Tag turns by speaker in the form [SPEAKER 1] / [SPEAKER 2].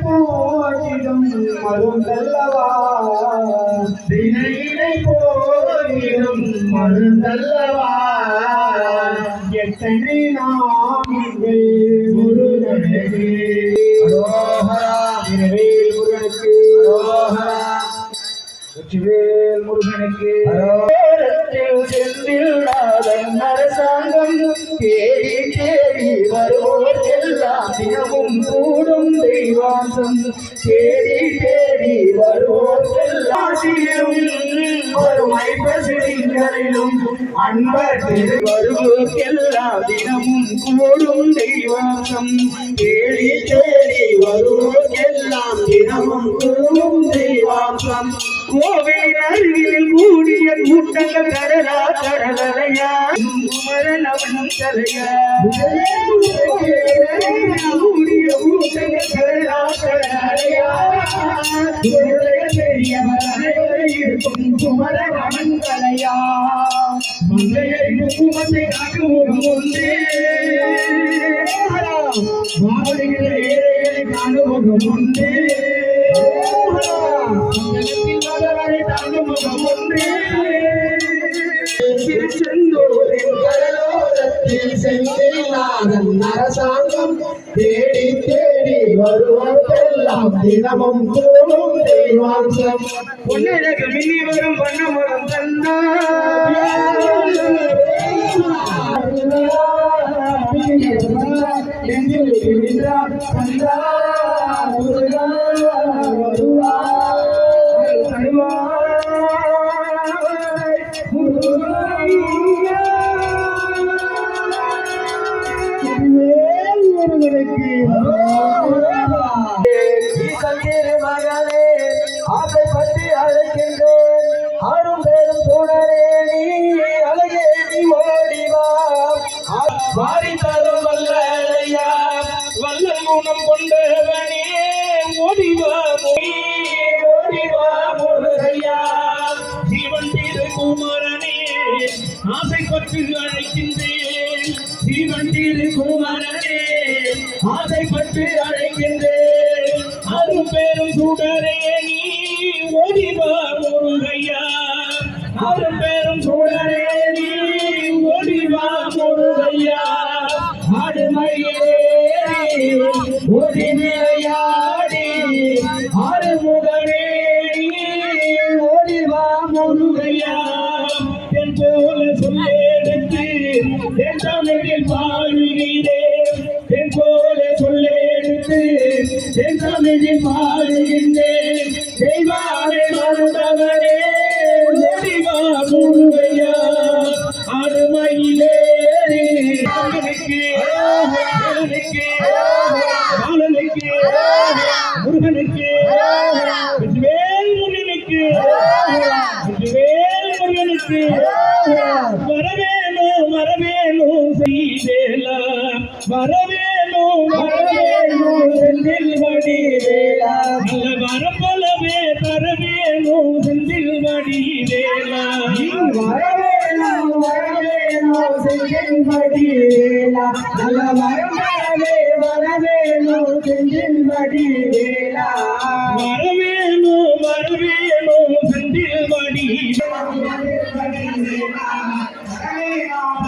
[SPEAKER 1] போதிடும் மருந்தல்லவா தினையினை போதிடும் மருந்தல்லவா எத்தனை நாமங்கள் முருகனுக்கு இரவேல் முருகனுக்கு வெற்றிவேல் முருகனுக்கு. சென்றில்லாதன் அரசாங்கம். தேடி தேடி வருவோர் எல்லாம் தினமும் கூடும். தெய்வாசம் தேடி தேடி வருவோர் வறுமை பசிகளிலும் அன்பர்கள் திரு தினமும் கூடும் தெய்வாசம். தேடி தேடி வருவோர் தினமும் கூடும் தெய்வாசம் கோவில் அருகில் கூடிய கூட்டங்கள் கடலா கடலையா குமரன் அவன் தலையா? கூடிய கூட்டங்கள் கடலா கடலையா இருக்கும் குமரன் அவன் தலையா? ஒன்றே. ஏழைகளை ஒன்றே. தாங்குமுகம் ஒன்றே திருச்செந்தூரின் கடலோரத்தில் செந்தில்நாதன் அரசாங்கம் தேடி தேடி வருவதெல்லாம் தினமும் கூடும் தெய்வாம்சம் பொன்னழகு மின்னி வரும் வண்ணமுகம் தந்தா மகளே ஆசைப்பட்டு அழைக்கின்றேன் ஆறும் பேரும் சூழலே நீ அழகே நீ ஓடிவா வாரி தரும் வல்லையா வல்ல குணம் கொண்டவனே ஓடிவா ஓடிவா முருகையா ஜீவன் ஆசைப்பட்டு அழைக்கின்றேன். ஜீவன் திருக்குமரனே ஆசைப்பட்டு அழைக்கின்றேன். அரும் பேரும் சுடரே நீ ஓடிவா முருகையா. அரும் பேரும் சுடரே நீ ஓடிவா முருகையா. ஆடுமையிலே ஓடி விளையாடி. ஆறுமுகனே நீ ஓடிவா முருகையா. என் போல சொல்லெடுத்து பாடுகிறேன் என் போல சொல்லெடுத்து என் தமிழில் பாடுகின்றேன் தெய்வானை மருந்தவனே ஓடிவா முருகையா. ஆடுமையிலே முருகனுக்கு முருகனுக்கு முருகனுக்கு முருகனுக்கு வரவேணு செய்தேலா வரவேணு வரவேணு செந்தில் வடிவேலா. நல்ல வரப்பலவே தரவேணு செந்தில் வடிவேலா. வரவேணு வரவேணு செந்தில் வடிவேலா. நல்ல வரவே வரவேணு செந்தில் வடிவேலா. y'all.